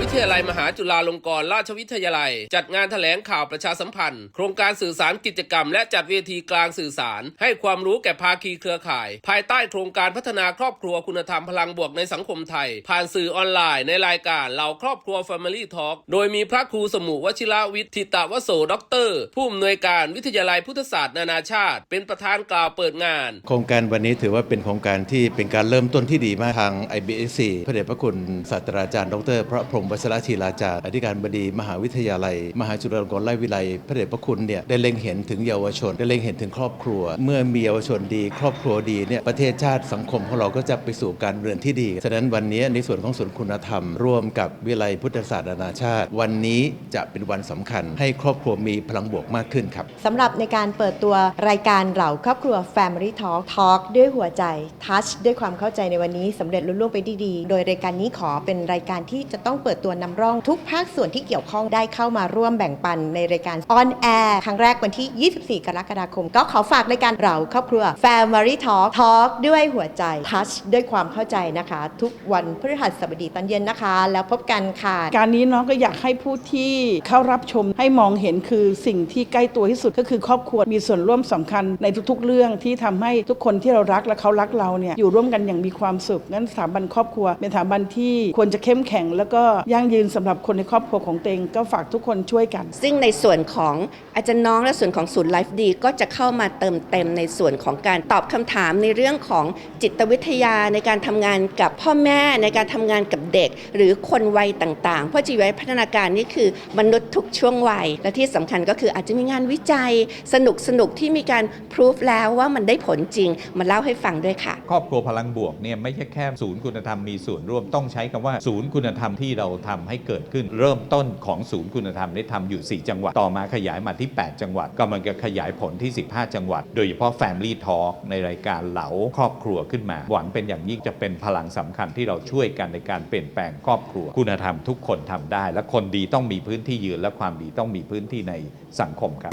วิทยาลัยมหาจุฬาลงกรณราชวิทยาลัย จัดงานแถลงข่าวประชาสัมพันธ์ โครงการสื่อสารกิจกรรม และจัดเวทีกลางสื่อสาร ให้ความรู้แก่ภาคีเครือข่าย ภายใต้โครงการพัฒนาครอบครัวคุณธรรมพลังบวกในสังคมไทย ผ่านสื่อออนไลน์ในรายการเหล่าครอบครัว Family Talk โดยมีพระครูสมุวชิระวิทย์ทิตาวโสด็อกเตอร์ ผู้อำนวยการวิทยาลัยพุทธศาสตร์นานาชาติ เป็นประธานกล่าวเปิดงาน โครงการวันนี้ถือว่าเป็นโครงการที่เป็นการเริ่มต้นที่ดีมากทาง IBSC พระเดชพระคุณศาสตราจารย์ดร พระพรหมวัชรชีลาจารย์อธิการบดี มหาวิทยาลัย มหาจุฬาลงกรณราชวิทยาลัยพระเดชพระคุณเนี่ยได้เล็งเห็นถึงเยาวชน ได้เล็งเห็นถึงครอบครัว เมื่อมีเยาวชนดี ครอบครัวดีเนี่ยประเทศชาติสังคมของเราก็จะไปสู่การเรือนที่ดีฉะนั้นวันนี้ในส่วนของศูนย์คุณธรรม ร่วมกับวิทยาลัยพุทธศาสตร์นานาชาติ วันนี้จะเป็นวันสำคัญ ให้ครอบครัวมีพลังบวกมากขึ้นครับสำหรับในการเปิดตัวรายการเหล่าครอบครัว Family Talk Talk ด้วยหัวใจ Touch ด้วยความเข้าใจในวันนี้สำเร็จลุล่วงไปดีดีโดยรายการนี้ขอเป็นรายการที่จะต้องเปิดตัวนำร่องทุกภาคส่วนที่เกี่ยวข้องได้เข้ามาร่วมแบ่งปันในรายการ On Air ครั้งแรกวันที่ 24 กรกฎาคม ก็ขอฝากรายการเราครอบครัว Family Talk Talk ด้วยหัวใจ Touch ด้วยความเข้าใจนะคะ ทุกวันพฤหัสบดีตอนเย็นนะคะ แล้วพบกันค่ะ การนี้น้องก็อยากให้ผู้ที่เข้ารับชมให้มองเห็นคือสิ่งที่ใกล้ตัวที่สุดก็คือครอบครัวมีส่วนร่วมสำคัญในทุกๆ เรื่องที่ทำให้ทุกคนที่เรารักและเขารักเราเนี่ยอยู่ร่วมกันอย่างมีความสุขงั้นสถาบันครอบครัวเป็นสถาบันที่ควรจะเข้มแข็งแล้วก็ยั่งยืนสำหรับคนในครอบครัวของเตงก็ฝากทุกคนช่วยกัน ซึ่งในส่วนของอาจารย์น้องและส่วนของศูนย์ไลฟ์ดีก็จะเข้ามาเติมเต็มในส่วนของการตอบคำถามในเรื่องของจิตวิทยาในการทำงานกับพ่อแม่ในการทำงานกับเด็ก หรือคนวัยต่างๆ เพราะชีวิตพัฒนาการนี่คือมนุษย์ทุกช่วงวัย และที่สำคัญก็คืออาจจะมีงานวิจัยสนุกสนุกๆที่มีการพิสูจแล้วว่ามันได้ผลจริงมาเล่าให้ฟังด้วยค่ะ ครอบครัวพลังบวกเนี่ยไม่ใช่แค่ศูนย์คุณธรรมมีส่วนร่วมต้องใช้คำว่าศูนย์คุณธรรมที่เราทำให้เกิดขึ้นเริ่มต้นของศูนย์คุณธรรมได้ทำอยู่ 4 จังหวัด ต่อมาขยายมาที่ 8 จังหวัดกำลังจะขยายผลที่ 15 จังหวัด โดยเฉพาะ Family Talk ในรายการเหลาครอบครัวขึ้นมา หวังเป็นอย่างยิ่งจะเป็นพลังสำคัญที่เราช่วยกันในการเปลี่ยนแปลงครอบครัว คุณธรรมทุกคนทำได้ และคนดีต้องมีพื้นที่ยืนและความดีต้องมีพื้นที่ในสังคมครับ